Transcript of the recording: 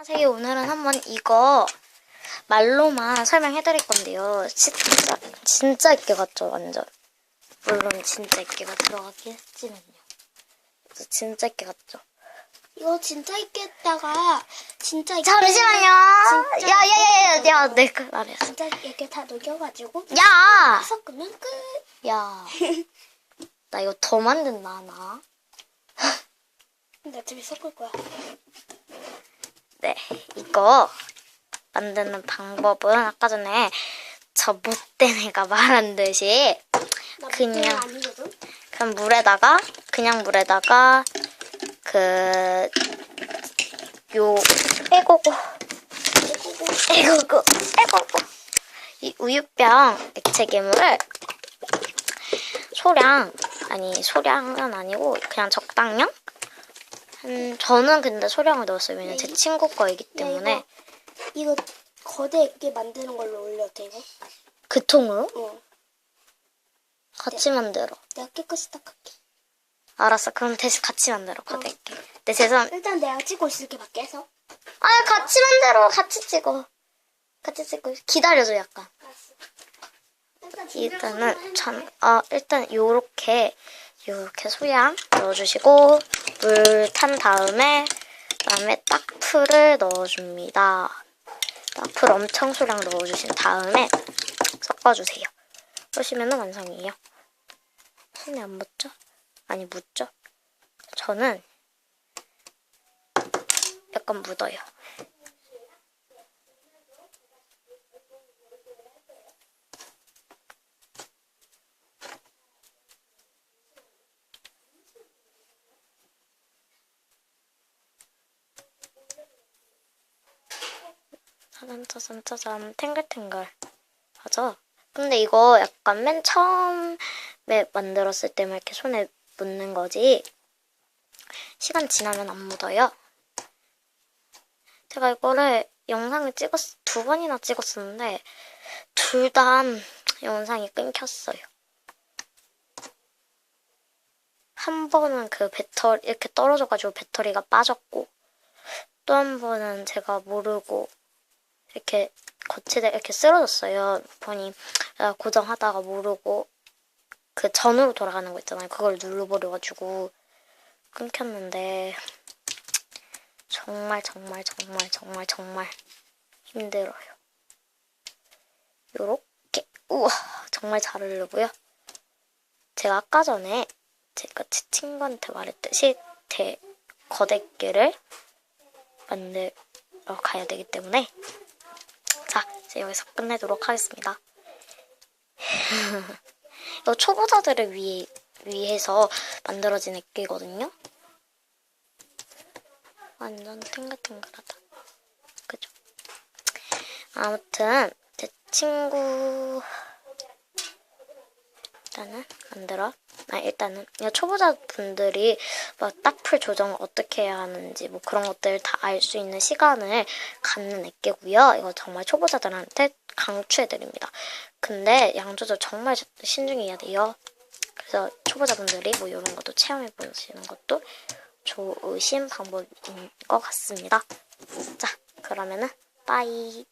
안녕하세요. 오늘은 한번 이거 말로만 설명해 드릴 건데요. 진짜 진짜 있게 같죠, 완전. 물론 진짜 있게가 들어가긴 했지만요. 진짜 있게 같죠. 이거 진짜 있겠다가 진짜 있게 잠시만요. 야야야야, 야, 내그 말이야. 진짜 이렇게 다 녹여가지고 야, 섞으면 끝. 야, 나 이거 더 만든다 나. 근데 어차피 섞을 거야. 네, 이거 만드는 방법은 아까 전에 저 못된 애가 말한 듯이 나 그냥. 그냥 물에다가 그냥 물에다가 그요 에고고 에고고 에고고 이 우유병 액체 괴물을 소량 아니 소량은 아니고 그냥 적당량 한 저는 근데 소량을 넣었어요 왜냐면 제 친구 거이기 때문에 이거 거대 있게 만드는 걸로 올려도 돼 이거? 그 통으로 어. 같이 만들어 내가 깨끗이 닦을게. 알았어 그럼 대신 같이 만들어 거대게 내 죄송 일단 내가 찍고 있을게 밖에서. 아, 같이 만들어. 같이 찍어. 같이 찍고. 기다려줘, 약간. 일단 일단은, 전, 아, 일단, 요렇게, 요렇게 소양 넣어주시고, 물 탄 다음에, 그 다음에 딱풀을 넣어줍니다. 딱풀 엄청 소량 넣어주신 다음에, 섞어주세요. 그러시면 완성이에요. 손에 안 묻죠? 아니, 묻죠? 저는, 약간 묻어요. 짜잔 짜잔 탱글탱글. 맞아. 근데 이거 약간 맨 처음에 만들었을 때만 이렇게 손에 묻는 거지. 시간 지나면 안 묻어요. 제가 이거를 영상을 찍었 두 번이나 찍었었는데 둘 다 영상이 끊겼어요. 한 번은 그 배터리 이렇게 떨어져가지고 배터리가 빠졌고 또 한 번은 제가 모르고 이렇게 거치대 이렇게 쓰러졌어요. 폰이 내가 고정하다가 모르고 그 전으로 돌아가는 거 있잖아요. 그걸 눌러버려가지고 끊겼는데 정말 정말 정말 정말 정말 힘들어요. 요렇게 우와 정말 잘 흐르고요. 제가 아까 전에 제가 제 친구한테 말했듯이 대 거대기를 만들어 가야 되기 때문에 자 이제 여기서 끝내도록 하겠습니다. 이거 초보자들을 위해 위해서 만들어진 액기거든요. 완전 탱글탱글하다. 그죠? 아무튼 제 친구 일단은 만들어. 아 일단은 초보자분들이 뭐 딱풀 조정을 어떻게 해야 하는지 뭐 그런 것들 다 알 수 있는 시간을 갖는 액계고요. 이거 정말 초보자들한테 강추해드립니다. 근데 양 조절 정말 신중해야 돼요. 그래서 초보자분들이 뭐 이런 것도 체험해 보시는 것도 좋으신 방법인 것 같습니다. 자, 그러면은 빠이.